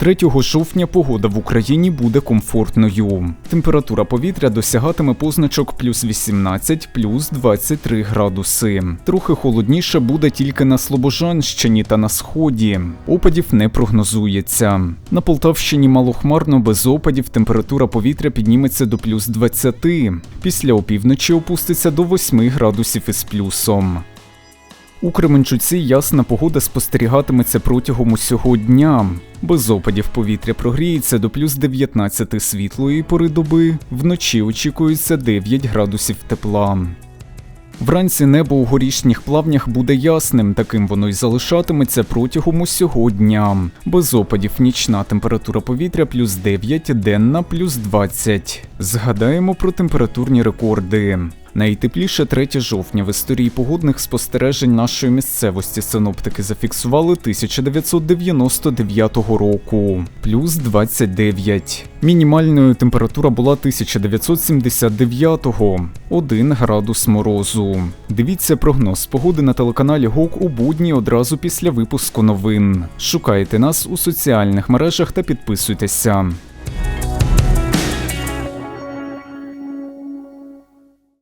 3 жовтня погода в Україні буде комфортною. Температура повітря досягатиме позначок плюс 18, плюс 23 градуси. Трохи холодніше буде тільки на Слобожанщині та на сході. Опадів не прогнозується. На Полтавщині малохмарно без опадів температура повітря підніметься до плюс 20. Після опівночі опуститься до 8 градусів із плюсом. У Кременчуці ясна погода спостерігатиметься протягом усього дня. Без опадів повітря прогріється до плюс 19 світлої пори доби, вночі очікується 9 градусів тепла. Вранці небо у горішніх плавнях буде ясним, таким воно й залишатиметься протягом усього дня. Без опадів нічна температура повітря плюс 9, денна плюс 20. Згадаємо про температурні рекорди. Найтепліше 3 жовтня в історії погодних спостережень нашої місцевості синоптики зафіксували 1999 року, плюс 29. Мінімальною температура була 1979-го, 1 градус морозу. Дивіться прогноз погоди на телеканалі ГОК у будні одразу після випуску новин. Шукайте нас у соціальних мережах та підписуйтеся.